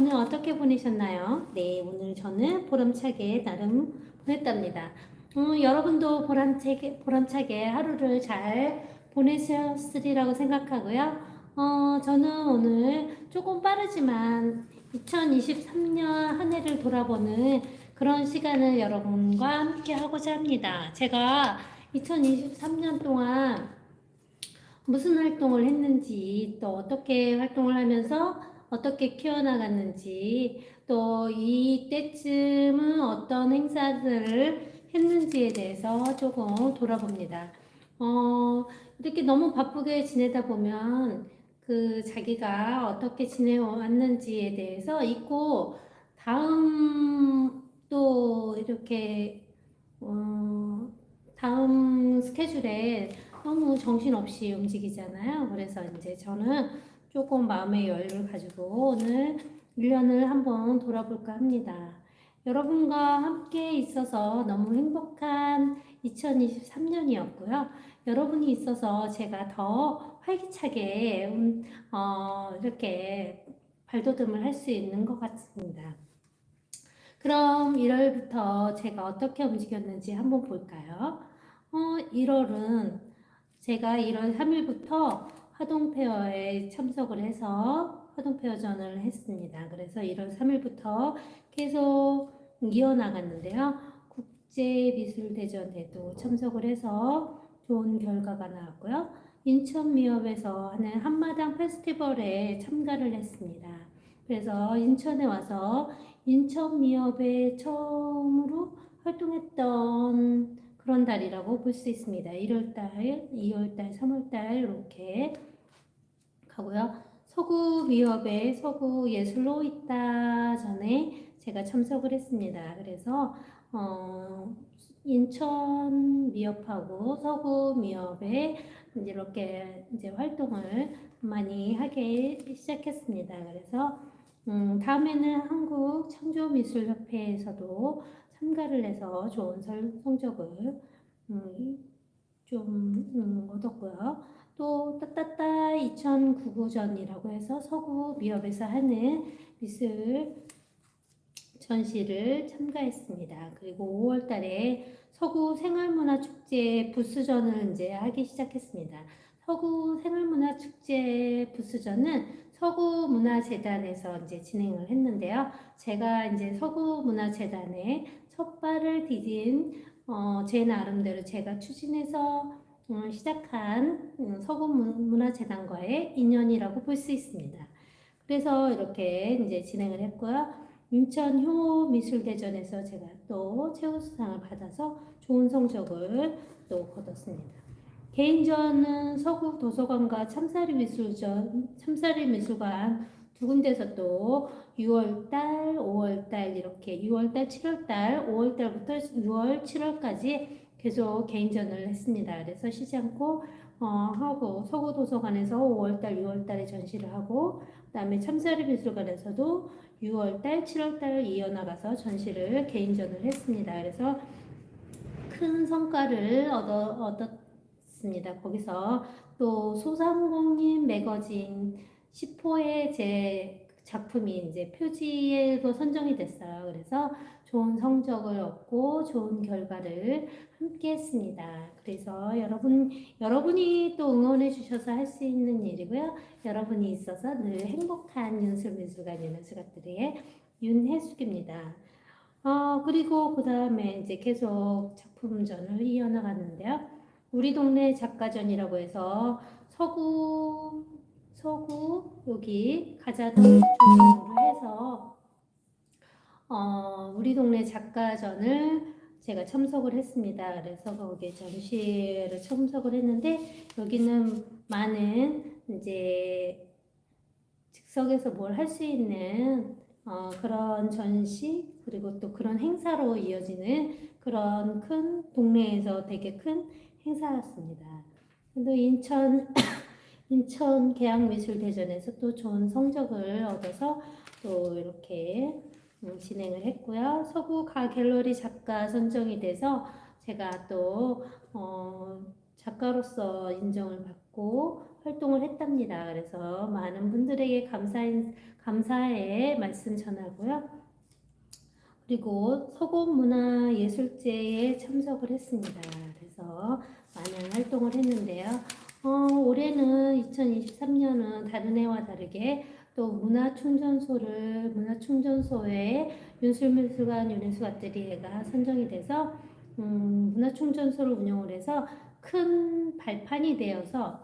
오늘 어떻게 보내셨나요? 네, 오늘 저는 보람차게 나름 보냈답니다. 음, 여러분도 보람차게, 보람차게 하루를 잘 보내셨으리라고 생각하고요. 어, 저는 오늘 조금 빠르지만 2023년 한 해를 돌아보는 그런 시간을 여러분과 함께 하고자 합니다. 제가 2023년 동안 무슨 활동을 했는지, 또 어떻게 활동을 하면서 어떻게 키워나갔는지, 또 이때쯤은 어떤 행사들을 했는지에 대해서 조금 돌아봅니다. 어, 이렇게 너무 바쁘게 지내다 보면 그 자기가 어떻게 지내왔는지에 대해서 잊고 다음 또 이렇게 어, 다음 스케줄에 너무 정신없이 움직이잖아요. 그래서 이제 저는 조금 마음의 여유를 가지고 오늘 1년을 한번 돌아볼까 합니다. 여러분과 함께 있어서 너무 행복한 2023년이었고요. 여러분이 있어서 제가 더 활기차게 음, 어, 이렇게 발돋움을 할 수 있는 것 같습니다. 그럼 1월부터 제가 어떻게 움직였는지 한번 볼까요? 어, 1월은 제가 1월 3일부터 화동페어에 참석을 해서 화동페어전을 했습니다. 그래서 1월 3일부터 계속 이어나갔는데요. 국제미술대전에도 참석을 해서 좋은 결과가 나왔고요. 인천미업에서 하는 한마당 페스티벌에 참가를 했습니다. 그래서 인천에 와서 인천미업에 처음으로 활동했던 그런 달이라고 볼 수 있습니다. 1월달, 2월달, 3월달 이렇게 가고요. 서구 미업에 서구 예술로 있다 전에 제가 참석을 했습니다. 그래서 어, 인천 미업하고 서구 미업에 이렇게 이제 활동을 많이 하기 시작했습니다. 그래서 음, 다음에는 한국 창조미술협회에서도 참가를 해서 좋은 설- 성적을 음, 좀 음, 얻었고요. 또 따따따 2099전이라고 해서 서구 미업에서 하는 미술 전시를 참가했습니다. 그리고 5월 달에 서구 생활문화축제 부스전을 이제 하기 시작했습니다. 서구 생활문화축제 부스전은 서구문화재단에서 이제 진행을 했는데요. 제가 이제 서구문화재단에 첫 발을 디딘 어, 제 나름대로 제가 추진해서 음, 시작한 음, 서구문화재단과의 인연이라고 볼 수 있습니다. 그래서 이렇게 이제 진행을 했고요. 인천 효미술대전에서 제가 또 최우수상을 받아서 좋은 성적을 또 거뒀습니다. 개인전은 서구 도서관과 참사리 미술전, 참사리 미술관 두 군데서 또 6월달, 5월달 이렇게 6월달, 7월달, 5월달부터 6월, 7월까지 계속 개인전을 했습니다. 그래서 쉬지 않고 어, 하고 서구 도서관에서 5월달, 6월달에 전시를 하고 그다음에 참사리 미술관에서도 6월달, 7월달 이어나가서 전시를 개인전을 했습니다. 그래서 큰 성과를 얻어, 얻었습니다. 거기서 또 소상공인 매거진 10호의 제 작품이 이제 표지에도 선정이 됐어요. 그래서 좋은 성적을 얻고 좋은 결과를 함께 했습니다. 그래서 여러분, 여러분이 또 응원해 주셔서 할 수 있는 일이고요. 여러분이 있어서 늘 행복한 윤술미술관 윤술가들의 윤혜숙입니다. 어, 그리고 그 다음에 이제 계속 작품전을 이어나갔는데요. 우리 동네 작가전이라고 해서 서구, 서구, 여기 가자동 중심으로 해서 어, 우리 동네 작가전을 제가 참석을 했습니다. 그래서 거기에 전시회를 참석을 했는데 여기는 많은 이제 즉석에서 뭘 할 수 있는 어, 그런 전시 그리고 또 그런 행사로 이어지는 그런 큰 동네에서 되게 큰 행사였습니다. 또 인천 인천 계양미술대전에서 또 좋은 성적을 얻어서 또 이렇게 음, 진행을 했고요. 서구 가 갤러리 작가 선정이 돼서 제가 또 어, 작가로서 인정을 받고 활동을 했답니다. 그래서 많은 분들에게 감사 인- 감사의 말씀 전하고요. 그리고 서곡문화예술제에 참석을 했습니다. 그래서 많은 활동을 했는데요. 어, 올해는 2023년은 다른 해와 다르게 또 문화충전소를 문화충전소에 윤술미술관 유네스가들이가 선정이 돼서 음, 문화충전소를 운영을 해서 큰 발판이 되어서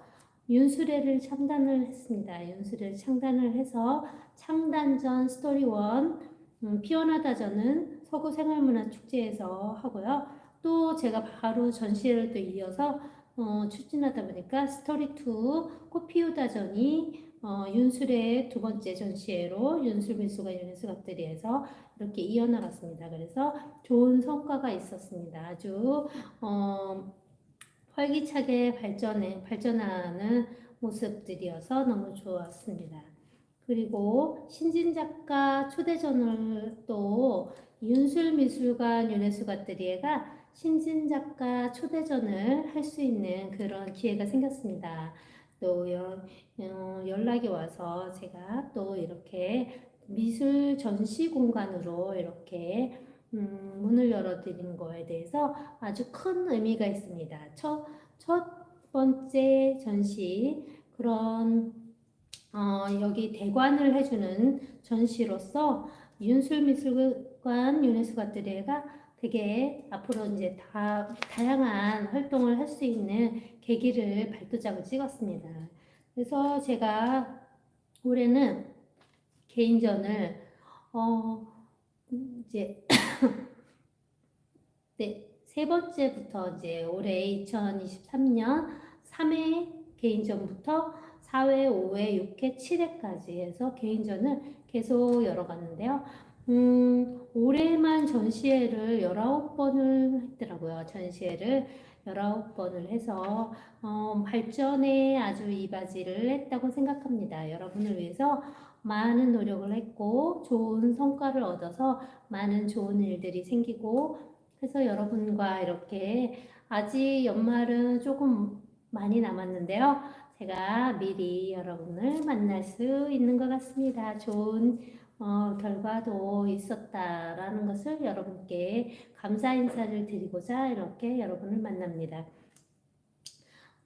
윤수레를 창단을 했습니다. 윤수레를 창단을 해서 창단전 스토리 원 음, 피어나다전은 서구 생활문화축제에서 하고요. 또 제가 바로 전시회를 또 이어서 어, 추진하다 보니까 스토리2 꽃피우다전이 어, 윤술의 두 번째 전시회로 윤술 미술관 유네스갑들이에서 이렇게 이어나갔습니다. 그래서 좋은 성과가 있었습니다. 아주 어, 활기차게 발전해 발전하는 모습들이어서 너무 좋았습니다. 그리고 신진 작가 초대전을 또 윤술미술관 유네스가뜨리에가 신진 작가 초대전을 할 수 있는 그런 기회가 생겼습니다. 또 연, 어, 연락이 와서 제가 또 이렇게 미술 전시 공간으로 이렇게 음, 문을 열어드린 거에 대해서 아주 큰 의미가 있습니다. 첫, 첫 번째 전시 그런 어, 여기 대관을 해주는 전시로서 윤술미술관 유네스가뜨리가 되게 앞으로 이제 다 다양한 활동을 할 수 있는 계기를 발도장을 찍었습니다. 그래서 제가 올해는 개인전을 어 이제 네, 세 번째부터 이제 올해 2023년 3회 개인전부터 4회, 5회, 6회, 7회까지 해서 개인전을 계속 열어갔는데요. 음, 올해만 전시회를 19번을 했더라고요. 전시회를 19번을 해서 어, 발전에 아주 이바지를 했다고 생각합니다. 여러분을 위해서 많은 노력을 했고 좋은 성과를 얻어서 많은 좋은 일들이 생기고 해서 여러분과 이렇게 아직 연말은 조금 많이 남았는데요. 제가 미리 여러분을 만날 수 있는 것 같습니다. 좋은 어, 결과도 있었다라는 것을 여러분께 감사 인사를 드리고자 이렇게 여러분을 만납니다.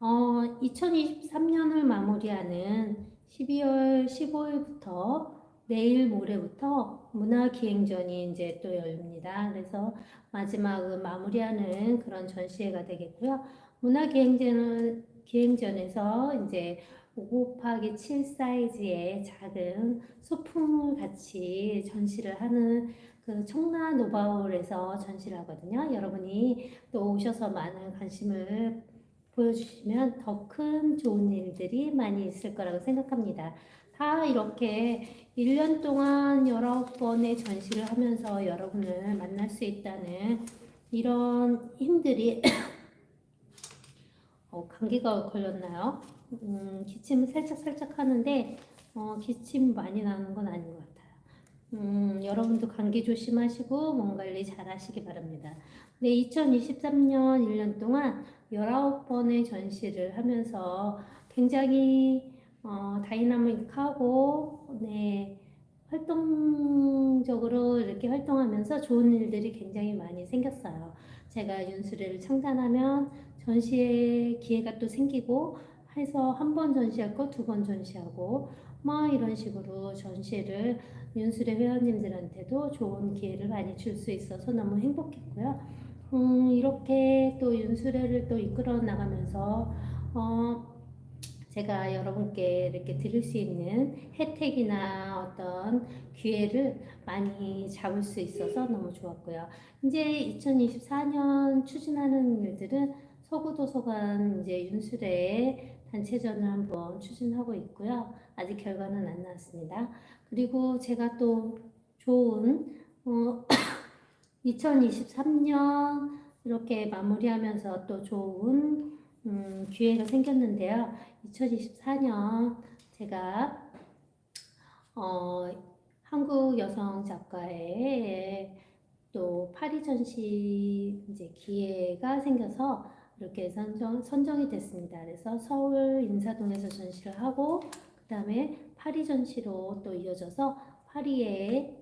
어, 2023년을 마무리하는 12월 15일부터 내일 모레부터 문화기행전이 이제 또 열립니다. 그래서 마지막은 마무리하는 그런 전시회가 되겠고요. 문화기행전은 기행전에서 이제 5 곱하기 7 사이즈의 작은 소품을 같이 전시를 하는 그 청라 노바울에서 전시를 하거든요. 여러분이 또 오셔서 많은 관심을 보여주시면 더 큰 좋은 일들이 많이 있을 거라고 생각합니다. 다 이렇게 1년 동안 19번의 전시를 하면서 여러분을 만날 수 있다는 이런 힘들이 어, 감기가 걸렸나요? 음, 기침을 살짝 살짝 하는데 어, 기침 많이 나는 건 아닌 것 같아요. 음, 여러분도 감기 조심하시고 몸 관리 잘 하시기 바랍니다. 네, 2023년 1년 동안 19번의 전시를 하면서 굉장히 어, 다이나믹하고 네, 활동적으로 이렇게 활동하면서 좋은 일들이 굉장히 많이 생겼어요. 제가 윤수레를 창단하면 전시회 기회가 또 생기고 해서 한 번 전시할 거두번 전시하고 뭐 이런 식으로 전시를 윤수레 회원님들한테도 좋은 기회를 많이 줄 수 있어서 너무 행복했고요. 음, 이렇게 또 윤수레를 또 이끌어 나가면서 어, 제가 여러분께 이렇게 드릴 수 있는 혜택이나 어떤 기회를 많이 잡을 수 있어서 너무 좋았고요. 이제 2024년 추진하는 일들은 서구도서관 이제 윤수레 단체전을 한번 추진하고 있고요. 아직 결과는 안 나왔습니다. 그리고 제가 또 좋은 어, 2023년 이렇게 마무리하면서 또 좋은 음, 기회가 생겼는데요. 2024년 제가 어, 한국 여성 작가의 또 파리 전시 이제 기회가 생겨서 이렇게 선정, 선정이 됐습니다. 그래서 서울 인사동에서 전시를 하고 그 다음에 파리 전시로 또 이어져서 파리에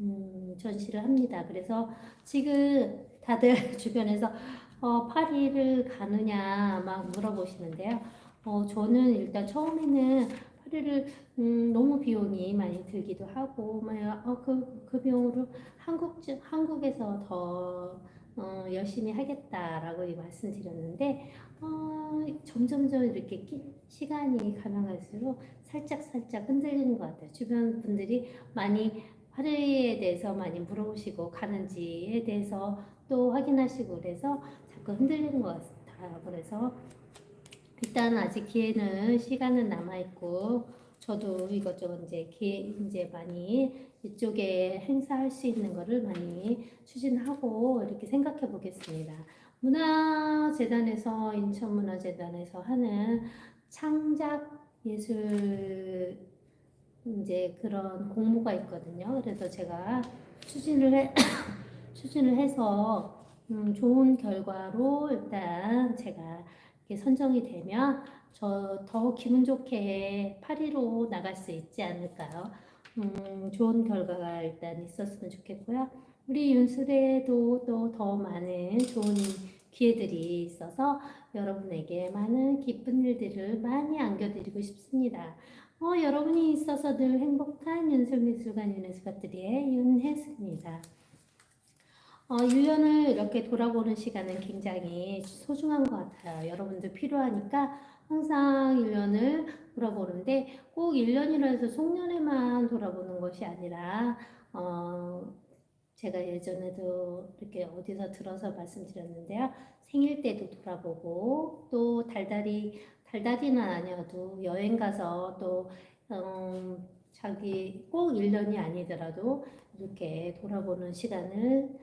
음, 전시를 합니다. 그래서 지금 다들 주변에서 어, 파리를 가느냐 막 물어보시는데요. 어, 저는 일단 처음에는 파리를 음, 너무 비용이 많이 들기도 하고, 막, 어, 그, 그 비용으로 한국, 한국에서 더 어, 열심히 하겠다라고 말씀드렸는데, 어, 점점점 이렇게 끼- 시간이 가면 갈수록 살짝 살짝 흔들리는 것 같아요. 주변 분들이 많이 파리에 대해서 많이 물어보시고 가는지에 대해서 또 확인하시고 그래서 자꾸 흔들리는 것 같아요. 그래서 일단 아직 기회는 시간은 남아 있고 저도 이것저것 이제 기회 이제 많이 이쪽에 행사할 수 있는 거를 많이 추진하고 이렇게 생각해 보겠습니다. 문화재단에서 인천문화재단에서 하는 창작 예술 이제 그런 공모가 있거든요. 그래서 제가 추진을 해 추진을 해서 음, 좋은 결과로 일단 제가 선정이 되면 저 더 기분 좋게 파리로 나갈 수 있지 않을까요? 음, 좋은 결과가 일단 있었으면 좋겠고요. 우리 윤수래도 또 더 많은 좋은 기회들이 있어서 여러분에게 많은 기쁜 일들을 많이 안겨드리고 싶습니다. 어, 여러분이 있어서 늘 행복한 윤술미술관 윤혜수가들의 윤혜수입니다. 어, 유연을 이렇게 돌아보는 시간은 굉장히 소중한 것 같아요. 여러분들 필요하니까 항상 1년을 돌아보는데 꼭 1년이라 해서 송년회만 돌아보는 것이 아니라 어, 제가 예전에도 이렇게 어디서 들어서 말씀드렸는데요. 생일 때도 돌아보고 또 달달이 달달이는 아니어도 여행 가서 또 음, 자기 꼭 1년이 아니더라도 이렇게 돌아보는 시간을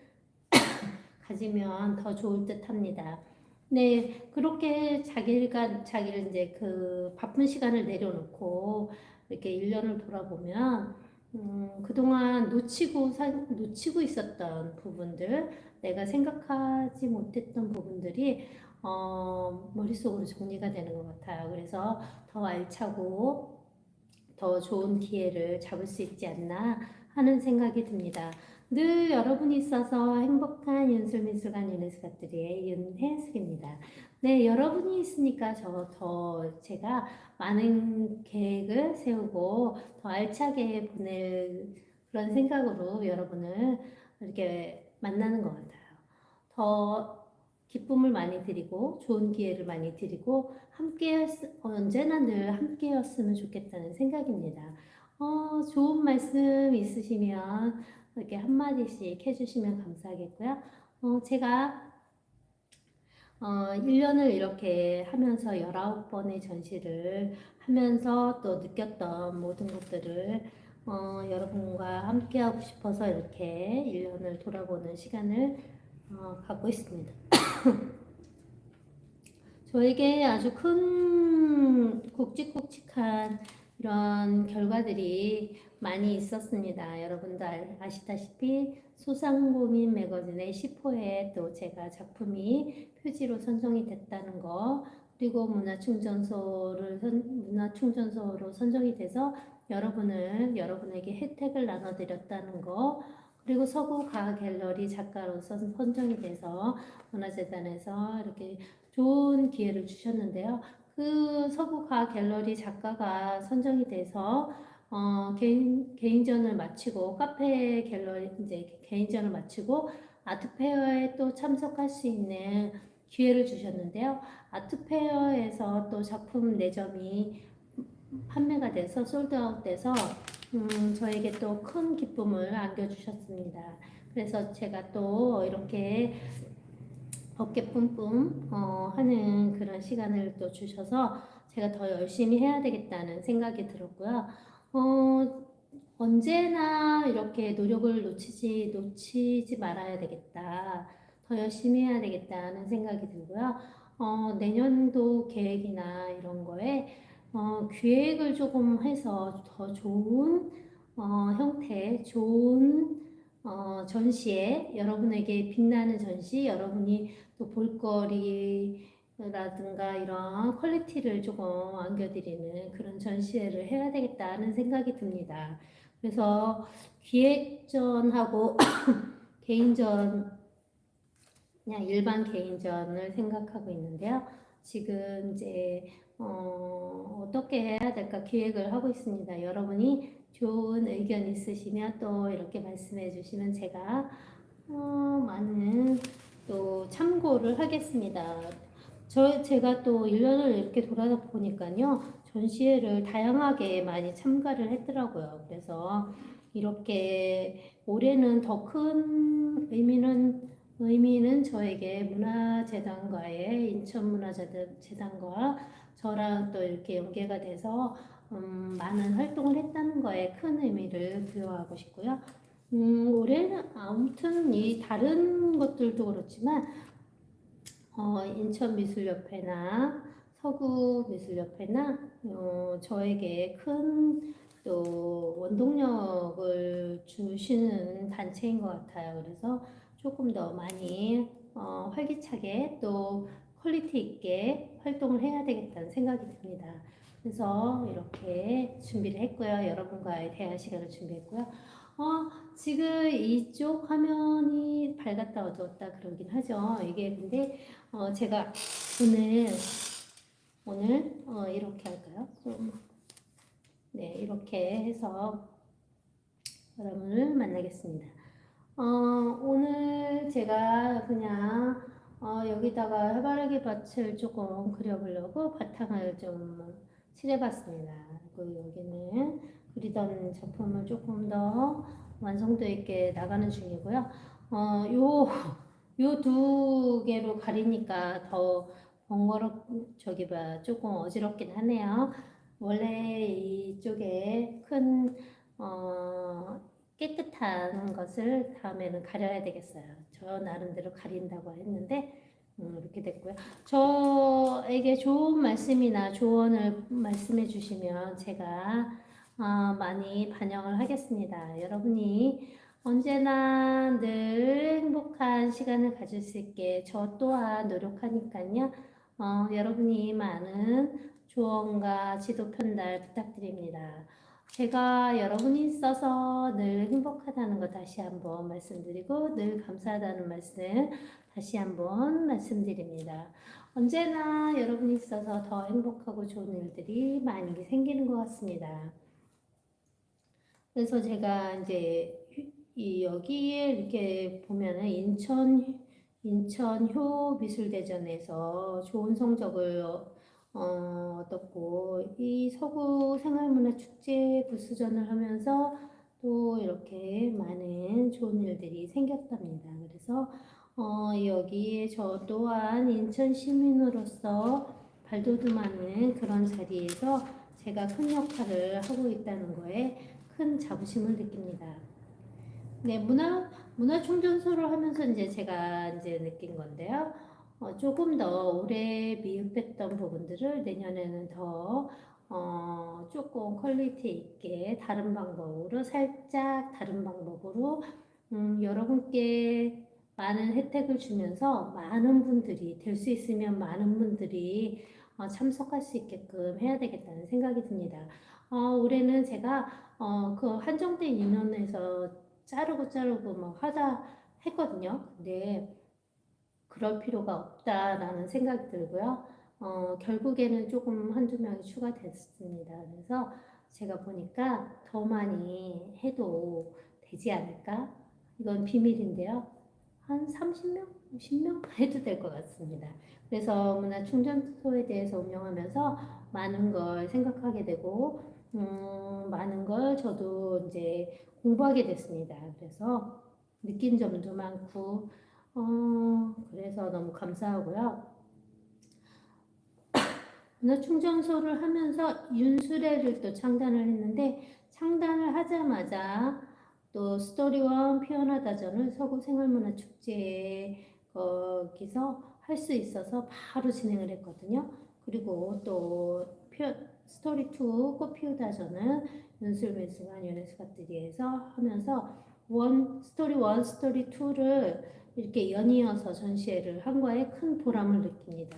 가지면 더 좋을 듯 합니다. 네, 그렇게 자기가, 자기를 이제 그 바쁜 시간을 내려놓고 이렇게 1년을 돌아보면, 음, 그동안 놓치고, 사, 놓치고 있었던 부분들, 내가 생각하지 못했던 부분들이, 어, 머릿속으로 정리가 되는 것 같아요. 그래서 더 알차고, 더 좋은 기회를 잡을 수 있지 않나 하는 생각이 듭니다. 늘 여러분이 있어서 행복한 윤술미술관 윤혜수가들의 윤혜숙입니다. 네, 여러분이 있으니까 저 더 제가 많은 계획을 세우고 더 알차게 보낼 그런 생각으로 여러분을 이렇게 만나는 것 같아요. 더 기쁨을 많이 드리고 좋은 기회를 많이 드리고 함께 언제나 늘 함께였으면 좋겠다는 생각입니다. 어, 좋은 말씀 있으시면 이렇게 한마디씩 해주시면 감사하겠고요. 어, 제가 어, 1년을 이렇게 하면서 19번의 전시를 하면서 또 느꼈던 모든 것들을 어, 여러분과 함께 하고 싶어서 이렇게 1년을 돌아보는 시간을 어, 갖고 있습니다. 저에게 아주 큰 굵직굵직한 이런 결과들이 많이 있었습니다. 여러분도 아시다시피 소상공인 매거진의 10호에 또 제가 작품이 표지로 선정이 됐다는 거 그리고 문화충전소를 선, 문화충전소로 선정이 돼서 여러분을 여러분에게 혜택을 나눠드렸다는 거 그리고 서구 가을 갤러리 작가로서 선정이 돼서 문화재단에서 이렇게 좋은 기회를 주셨는데요. 그 서구 가을 갤러리 작가가 선정이 돼서 어, 개인, 개인전을 마치고 카페 갤러리 이제 개인전을 마치고 아트페어에 또 참석할 수 있는 기회를 주셨는데요. 아트페어에서 또 작품 4점이 판매가 돼서 솔드아웃 돼서 음, 저에게 또 큰 기쁨을 안겨주셨습니다. 그래서 제가 또 이렇게 어깨 뿜뿜 어, 하는 그런 시간을 또 주셔서 제가 더 열심히 해야 되겠다는 생각이 들었고요. 어, 언제나 이렇게 노력을 놓치지, 놓치지 말아야 되겠다. 더 열심히 해야 되겠다는 생각이 들고요. 어, 내년도 계획이나 이런 거에 어, 기획을 조금 해서 더 좋은 어, 형태, 좋은 어, 전시에 여러분에게 빛나는 전시, 여러분이 또 볼거리 라든가 이런 퀄리티를 조금 안겨드리는 그런 전시회를 해야 되겠다는 생각이 듭니다. 그래서 기획전하고 개인전, 그냥 일반 개인전을 생각하고 있는데요. 지금 이제 어, 어떻게 해야 될까 기획을 하고 있습니다. 여러분이 좋은 의견 있으시면 또 이렇게 말씀해 주시면 제가 어, 많은 또 참고를 하겠습니다. 저 제가 또 1년을 이렇게 돌아다 보니까요. 전시회를 다양하게 많이 참가를 했더라고요. 그래서 이렇게 올해는 더 큰 의미는 의미는 저에게 문화재단과의 인천문화재단과 저랑 또 이렇게 연계가 돼서 음, 많은 활동을 했다는 거에 큰 의미를 부여하고 싶고요. 음, 올해는 아무튼 이 다른 것들도 그렇지만 어, 인천미술협회나 서구미술협회나 어, 저에게 큰 또 원동력을 주시는 단체인 것 같아요. 그래서 조금 더 많이 어, 활기차게 또 퀄리티 있게 활동을 해야 되겠다는 생각이 듭니다. 그래서 이렇게 준비를 했고요. 여러분과의 대화 시간을 준비했고요. 어, 지금 이쪽 화면이 밝았다 어두웠다 그러긴 하죠. 이게 근데 어, 제가 오늘 오늘 어, 이렇게 할까요? 음, 네, 이렇게 해서 여러분을 만나겠습니다. 어, 오늘 제가 그냥 어, 여기다가 해바라기 밭을 조금 그려보려고 바탕을 좀 칠해봤습니다. 그리고 여기는 그리던 작품을 조금 더 완성도 있게 나가는 중이고요. 어, 요, 요 두 개로 가리니까 더 번거롭, 저기 봐, 조금 어지럽긴 하네요. 원래 이쪽에 큰, 어, 깨끗한 것을 다음에는 가려야 되겠어요. 저 나름대로 가린다고 했는데, 음, 이렇게 됐고요. 저에게 좋은 말씀이나 조언을 말씀해 주시면 제가 어, 많이 반영을 하겠습니다. 여러분이 언제나 늘 행복한 시간을 가질 수 있게 저 또한 노력하니까요. 어, 여러분이 많은 조언과 지도 편달 부탁드립니다. 제가 여러분이 있어서 늘 행복하다는 거 다시 한번 말씀드리고 늘 감사하다는 말씀 다시 한번 말씀드립니다. 언제나 여러분이 있어서 더 행복하고 좋은 일들이 많이 생기는 것 같습니다. 그래서 제가 이제 이 여기에 이렇게 보면은 인천 인천 효 미술대전에서 좋은 성적을 어, 얻었고 이 서구 생활문화 축제 부수전을 하면서 또 이렇게 많은 좋은 일들이 생겼답니다. 그래서 어, 여기에 저 또한 인천 시민으로서 발돋움하는 그런 자리에서 제가 큰 역할을 하고 있다는 거에 큰 자부심을 느낍니다. 네, 문화 문화 충전소를 하면서 이제 제가 이제 느낀 건데요. 어, 조금 더 오래 미흡했던 부분들을 내년에는 더 어, 조금 퀄리티 있게 다른 방법으로 살짝 다른 방법으로 음, 여러분께 많은 혜택을 주면서 많은 분들이 될 수 있으면 많은 분들이 어, 참석할 수 있게끔 해야 되겠다는 생각이 듭니다. 어, 올해는 제가 어, 그 한정된 인원에서 자르고 자르고 막 하다 했거든요. 근데 그럴 필요가 없다라는 생각이 들고요. 어, 결국에는 조금 한두 명이 추가됐습니다. 그래서 제가 보니까 더 많이 해도 되지 않을까? 이건 비밀인데요. 한 30명, 50명 해도 될 것 같습니다. 그래서 문화 충전소에 대해서 운영하면서 많은 걸 생각하게 되고, 음, 많은 걸 저도 이제 공부하게 됐습니다. 그래서 느낀 점도 많고, 어, 그래서 너무 감사하고요. 문화 충전소를 하면서 윤수레를 또 창단을 했는데, 창단을 하자마자 또 스토리원 피어나다전을 서구 생활문화 축제 거기서 할 수 있어서 바로 진행을 했거든요. 그리고 또 피어, 스토리 2 꽃피우다전은 연술美术관 연예수가들이에서 하면서 원 스토리 1, 스토리 2를 이렇게 연이어서 전시회를 한 거에 큰 보람을 느낍니다.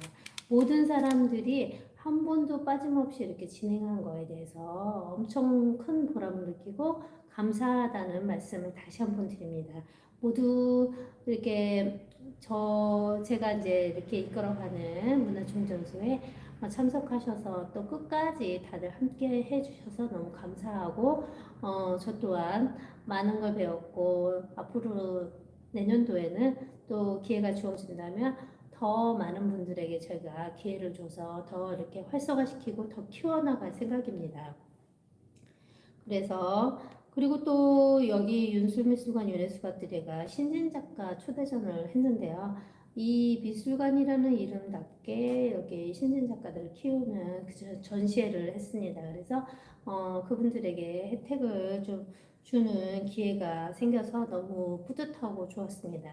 모든 사람들이 한 번도 빠짐없이 이렇게 진행한 거에 대해서 엄청 큰 보람을 느끼고 감사하다는 말씀을 다시 한 번 드립니다. 모두 이렇게 저 제가 이제 이렇게 이끌어가는 문화총전소에 참석하셔서 또 끝까지 다들 함께 해주셔서 너무 감사하고 어, 저 또한 많은 걸 배웠고 앞으로 내년도에는 또 기회가 주어진다면 더 많은 분들에게 제가 기회를 줘서 더 이렇게 활성화시키고 더 키워나갈 생각입니다. 그래서 그리고 또 여기 윤술미술관 유네스코들에가 신진 작가 초대전을 했는데요. 이 미술관이라는 이름답게 여기 신진 작가들을 키우는 그 전- 전시회를 했습니다. 그래서 어, 그분들에게 혜택을 좀 주는 기회가 생겨서 너무 뿌듯하고 좋았습니다.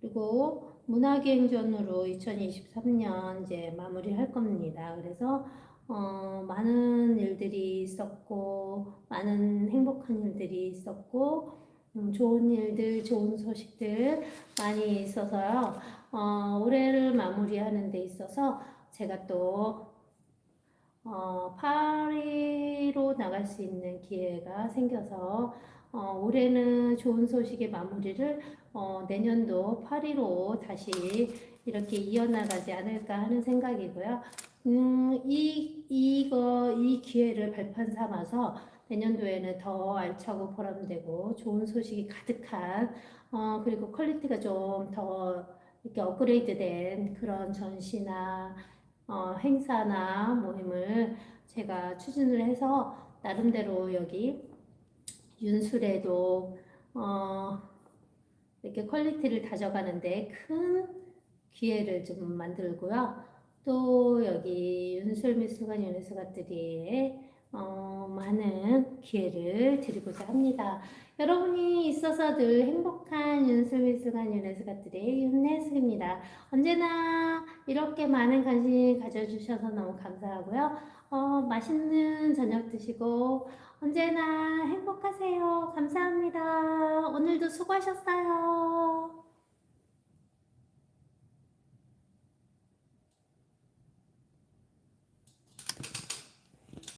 그리고 문화기행전으로 2023년 이제 마무리할 겁니다. 그래서 어, 많은 일들이 있었고 많은 행복한 일들이 있었고 음, 좋은 일들, 좋은 소식들 많이 있어서요. 어, 올해를 마무리하는 데 있어서 제가 또 어, 파리로 나갈 수 있는 기회가 생겨서 어, 올해는 좋은 소식의 마무리를 어, 내년도 파리로 다시 이렇게 이어나가지 않을까 하는 생각이고요. 음, 이, 이거, 이 기회를 발판 삼아서 내년도에는 더 알차고 보람되고 좋은 소식이 가득한, 어, 그리고 퀄리티가 좀 더 이렇게 업그레이드 된 그런 전시나, 어, 행사나 모임을 제가 추진을 해서 나름대로 여기 윤술에도, 어, 이렇게 퀄리티를 다져가는데 큰 기회를 좀 만들고요. 또 여기 윤술미술관 유네스가들이 어, 많은 기회를 드리고자 합니다. 여러분이 있어서 늘 행복한 윤술미술관 유네스가들의 윤네슬입니다. 언제나 이렇게 많은 관심 가져주셔서 너무 감사하고요. 어, 맛있는 저녁 드시고 언제나 행복하세요. 감사합니다. 오늘도 수고하셨어요.